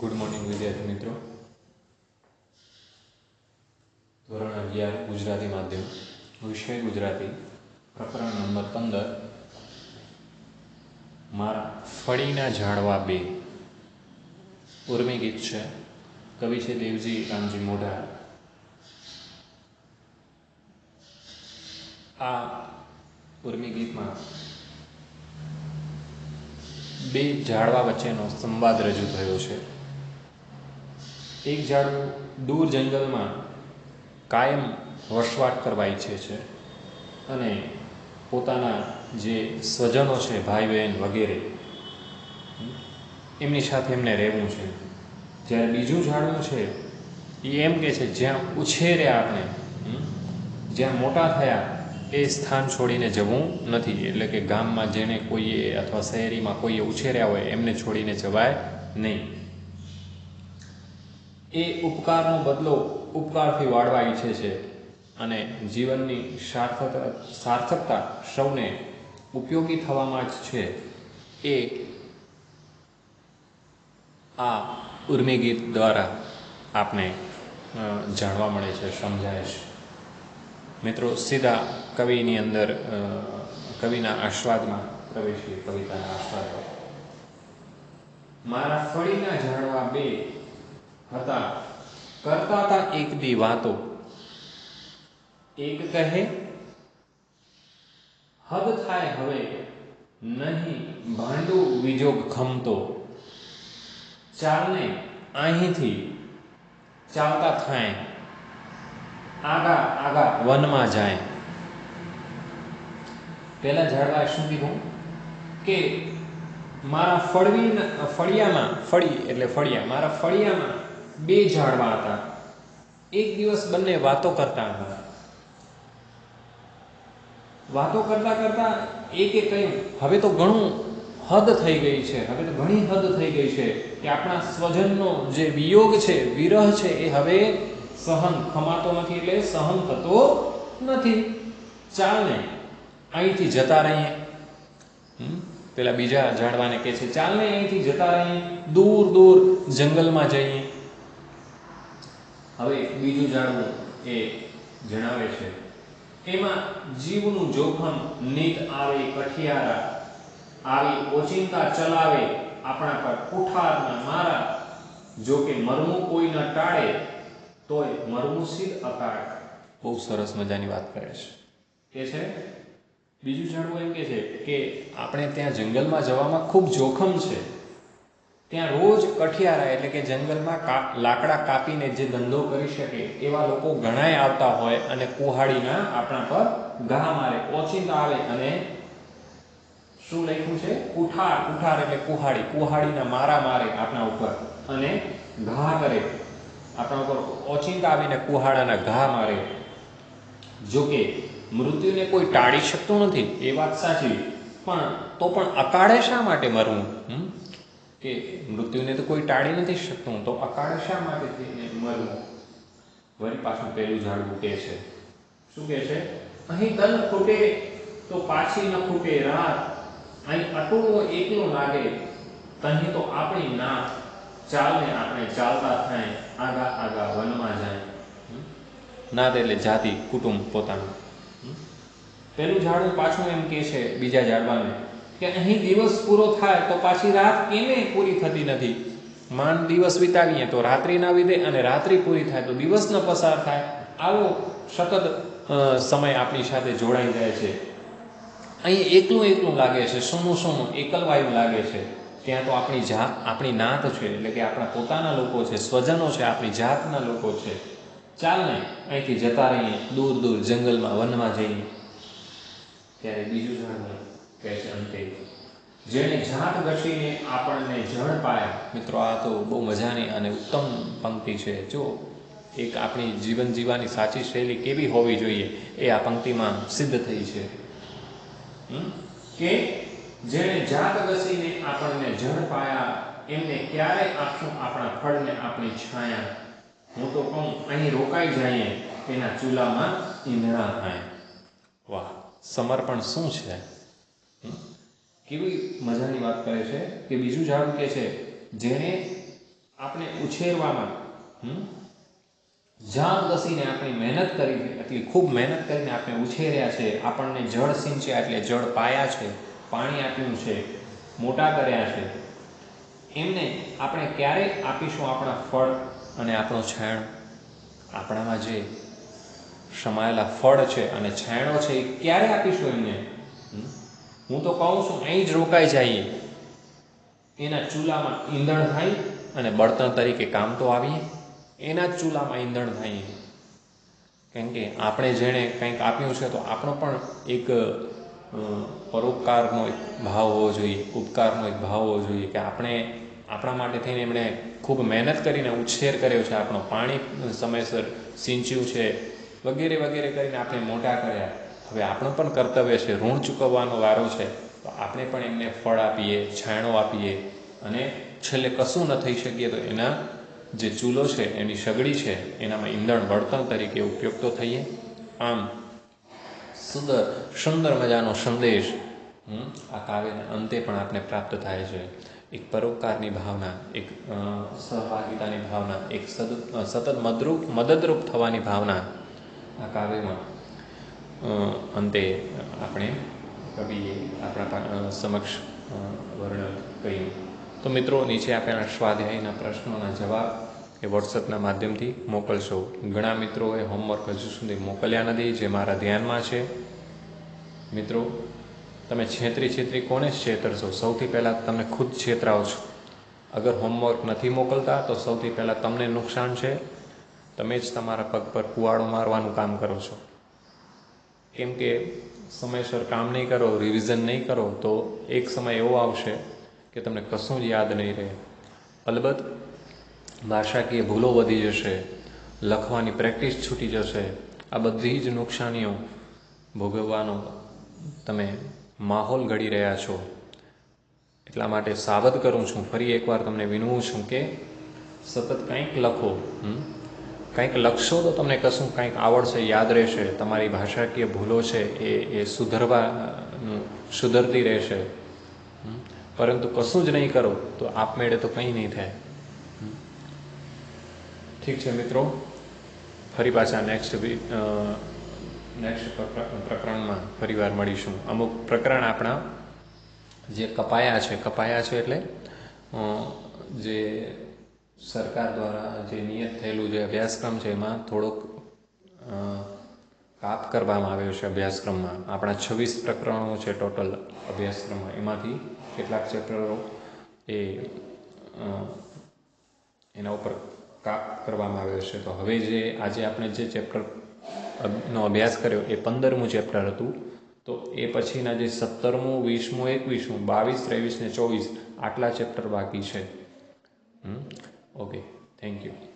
Good morning વિદ્યાર્થી મિત્રો. ધોરણ અગિયાર, ગુજરાતી માધ્યમ. વિષય ગુજરાતી. પ્રકરણ નંબર પંદર. મારા ફળીના ઝાડવા બે. ઉર્મી ગીત છે. કવિ છે દેવજી, રામજી મોઢા. આ ઉર્મી ગીતમાં બે ઝાડવા વચ્ચેનો સંવાદ રજૂ થયો છે. એક ઝાડવું દૂર જંગલમાં કાયમ વસવાટ કરવા ઈચ્છે છે અને પોતાના જે સ્વજનો છે, ભાઈ બહેન વગેરે, એમની સાથે એમને રહેવું છે. જ્યારે બીજું ઝાડવું છે, એ એમ કે છે, જ્યાં ઉછેર્યા આપણે જ્યાં મોટા થયા, એ સ્થાન છોડીને જવું નથી. એટલે કે ગામમાં જેને કોઈએ અથવા શહેરીમાં કોઈએ ઉછેર્યા હોય, એમને છોડીને જવાય નહીં. એ ઉપકારનો બદલો ઉપકારથી વાળવા ઈચ્છે છે અને જીવનની સાર્થક સાર્થકતા સૌને ઉપયોગી થવામાં જ છે. એ આ ઉર્મી ગીત દ્વારા આપને જાણવા મળે છે, સમજાય છે. મિત્રો, સીધા કવિની અંદર કવિના આસ્વાદમાં પ્રવેશીએ, કવિતાના આસ્વાદમાં મારા ફળીના ઝાડવા બે હતા કરતા હતા એક દી વાતો. એક કહે, હદ થાય હવે નહીં ભાંડુ વિજોગ ખમતો ચાલને અહીંથી ચાલતા થાય. આગા આગા વનમાં જાય. પહેલા ઝાડવાએ શું કીધું? કે મારા ફળવી ફળિયામાં, ફળી એટલે ફળિયા, મારા ફળિયામાં બે ઝાડવા હતા. એક દિવસ બંને વાતો કરતા હતા. વાતો કરતા કરતા એકે કહ્યું હવે તો ઘણું હદ થઈ ગઈ છે, હવે તો ઘણી હદ થઈ ગઈ છે કે આપણા સ્વજનનો જે વિયોગ છે, વિરહ છે, એ હવે સહન ખમાતો નથી એટલે સહન થતો નથી. ચાલને અહીંથી જતા રહીએ. પેલા બીજા ઝાડવાને કહે છે, ચાલને અહીંથી જતા રહીએ, દૂર દૂર જંગલમાં જઈએ. હવે બીજું જાણવું એ જણાવે છે. એમાં જીવનું જોખમ નીત આવે કઠિયારા આવી ઓચિંતા ચલાવે આપણા પર કુઠારના મારા. જો કે મરમું કોઈ ન ટાળે તોય મરમું સિદ્ધ અકાળ. બહુ સરસ મજાની વાત કરે છે. કે છે? બીજું જાણવું એમ કે છે કે આપણે ત્યાં જંગલમાં જવામાં ખૂબ જોખમ છે. ત્યાં રોજ કઠિયારા એટલે કે જંગલમાં લાકડા કાપીને જે ધંધો કરી શકે એવા લોકો ઘણાય આવતા હોય અને કુહાડીના આપણા પર ઘા મારે ઓચિંતા આવે અને શું લખ્યું છે? કુઠાર કુઠાર એટલે કુહાડી, કુહાડીના મારા મારે આપણા ઉપર અને ઘા કરે. આપણા ઉપર ઓચિંતા આવીને કુહાડાના ઘા મારે. જોકે મૃત્યુને કોઈ ટાળી શકતું નથી, એ વાત સાચી. પણ તો પણ અકાળે શા માટે મરવું કે મૃત્યુને તો કોઈ ટાળી નથી શકતું, તો અકાળે શા માટે થઈને મરવું? વળી પાછું પહેલું ઝાડવું કે છે. શું કે છે? અહીં તન ખૂટે તો પાછી ન ખૂટે રાત. અહીં અટુળો એકલો લાગે, તહીં તો આપણી ના ચાલને આપણે ચાલતા થાય, આગા આગા વનમાં જાય. નાદ એટલે જાતિ, કુટુંબ પોતાનું. પેલું ઝાડવું પાછું એમ કે છે બીજા ઝાડવાને કે અહીં દિવસ પૂરો થાય તો પાછી રાત કેમે પૂરી થતી નથી? માંડ દિવસ વિતાવીએ તો રાત્રિ ના વિધે અને રાત્રિ પૂરી થાય તો દિવસ પસાર થાય. આવો સતત સમય આપણી સાથે જોડાઈ જાય છે. અહીં એકલું એકલું લાગે છે સોનું સોનું એકલવાયું લાગે છે. ત્યાં તો આપણી જાત, આપણી નાત છે, એટલે કે આપણા પોતાના લોકો છે, સ્વજનો છે, આપણી જાતના લોકો છે. ચાલ ને, અહીંથી જતા રહીએ, દૂર દૂર જંગલમાં વનમાં જઈએ. ત્યારે બીજું ઝાડવું કહે છે અંતે. જેણે જાત ઘટીને આપણને જળ પાયા મિત્રો આ તો બહુ મજાની અને ઉત્તમ પંક્તિ છે. જો એક આપણી જીવન જીવવાની સાચી શૈલી કેવી હોવી જોઈએ એ આ પંક્તિમાં સિદ્ધ થઈ છે. કે જેણે જાત ઘસીને આપણને જળ પાયા એમને ક્યારે આપશું આપણા ફળને આપણી છાયા. હું તો કહું અહીં રોકાઈ જઈએ એના ચૂલામાં ઈંધણા થાય. વાહ સમર્પણ શું છે? કેવી મજાની વાત કરે છે? કે બીજું ઝાડ કે છે જેને આપણે ઉછેરવામાં જાન ઘસીને આપણી મહેનત કરી છે, એટલી ખૂબ મહેનત કરીને આપણે ઉછેર્યા છે, આપણને જળ સિંચ્યા એટલે જળ પાયા છે, પાણી આપ્યું છે, મોટા કર્યા છે. એમને આપણે ક્યારે આપીશું આપણા ફળ અને આપણો છાણ? આપણામાં જે સમાયેલા ફળ છે અને છાંયડો છે, એ ક્યારે આપીશું એમને? હું તો કહું છું, અહીં જ રોકાઈ જઈએ. એના ચૂલામાં ઈંધણ થાય અને બળતણ તરીકે કામ તો આવીએ. એના જ ચૂલામાં ઈંધણ થઈએ કેમ કે આપણે જેણે કંઈક આપ્યું છે, તો આપણો પણ એક પરોપકારનો એક ભાવ હોવો જોઈએ, ઉપકારનો એક ભાવ હોવો જોઈએ કે આપણે આપણા માટે થઈને એમણે ખૂબ મહેનત કરીને ઉછેર કર્યો છે, આપણો પાણી સમયસર સિંચ્યું છે, વગેરે વગેરે કરીને આપણે મોટા કર્યા. હવે આપણું પણ કર્તવ્ય છે ઋણ ચૂકવવાનો વારો છે, તો આપણે પણ એમને ફળ આપીએ, છાંયડો આપીએ અને છેલ્લે કશું ન થઈ શકીએ તો એના જે ચૂલો છે, એની સગડી છે, એનામાં ઈંધણ બળતણ તરીકે ઉપયોગ તો થઈએ. આમ સુંદર સુંદર મજાનો સંદેશ આ કાવ્યના અંતે પણ આપણે પ્રાપ્ત થાય છે. એક પરોપકારની ભાવના, એક સહભાગિતાની ભાવના, એક સતત મદરૂપ, મદદરૂપ થવાની ભાવના આ કાવ્યમાં અંતે આપણે કવિએ આપણા સમક્ષ વર્ણન કર્યું. તો મિત્રો, નીચે આપેલા સ્વાધ્યાયના પ્રશ્નોના જવાબ એ વોટ્સઅપના માધ્યમથી મોકલશો. ઘણા મિત્રોએ હોમવર્ક હજુ સુધી મોકલ્યા નથી, જે મારા ધ્યાનમાં છે. મિત્રો, તમે છેતરી છેતરી કોને છેતરશો? સૌથી પહેલાં તમે ખુદ છેતરાઓ છો. અગર હોમવર્ક નથી મોકલતા, તો સૌથી પહેલાં તમને નુકસાન છે. તમે જ તમારા પગ પર કુવાડો મારવાનું કામ કરો છો. કેમ કે સમયસર કામ નહીં કરો રિવિઝન નહીં કરો, તો એક સમય એવો આવશે કે તમને કશું જ યાદ નહીં રહે અલબત્ત, ભાષાકીય ભૂલો વધી જશે, લખવાની પ્રેક્ટિસ છૂટી જશે, આ બધી જ નુકસાનીઓ ભોગવવાનો તમે માહોલ ઘડી રહ્યા છો એટલા માટે સાવધ કરું છું, ફરી એકવાર તમને વિનવું છું કે સતત કંઈક લખો? કંઈક લખશો તો તમને કશું કંઈક આવડશે, યાદ રહેશે, તમારી ભાષાકીય ભૂલો છે એ એ સુધરવાનું, સુધરતી રહેશે? પરંતુ કશું જ નહીં કરો તો આપમેળે તો કંઈ નહીં થાય. ઠીક છે મિત્રો. ફરી પાછા નેક્સ્ટ નેક્સ્ટ પ્રકરણમાં ફરીવાર મળીશું. અમુક પ્રકરણ આપણા જે કપાયા છે કપાયા છે એટલે જે સરકાર દ્વારા જે નિયત થયેલું જે અભ્યાસક્રમ છે, એમાં થોડોક કાપ કરવામાં આવ્યો છે અભ્યાસક્રમમાં. આપણા છવ્વીસ પ્રકરણો છે ટોટલ અભ્યાસક્રમમાં. એમાંથી કેટલાક ચેપ્ટરો એ એના ઉપર કાપ કરવામાં આવ્યો છે. તો હવે જે આજે આપણે જે ચેપ્ટર નો અભ્યાસ કર્યો એ પંદરમું ચેપ્ટર હતું. તો એ પછીના જે સત્તરમું, વીસમું, એકવીસમું, બાવીસ, ત્રેવીસ ને ચોવીસ આટલા ચેપ્ટર બાકી છે. okay thank you.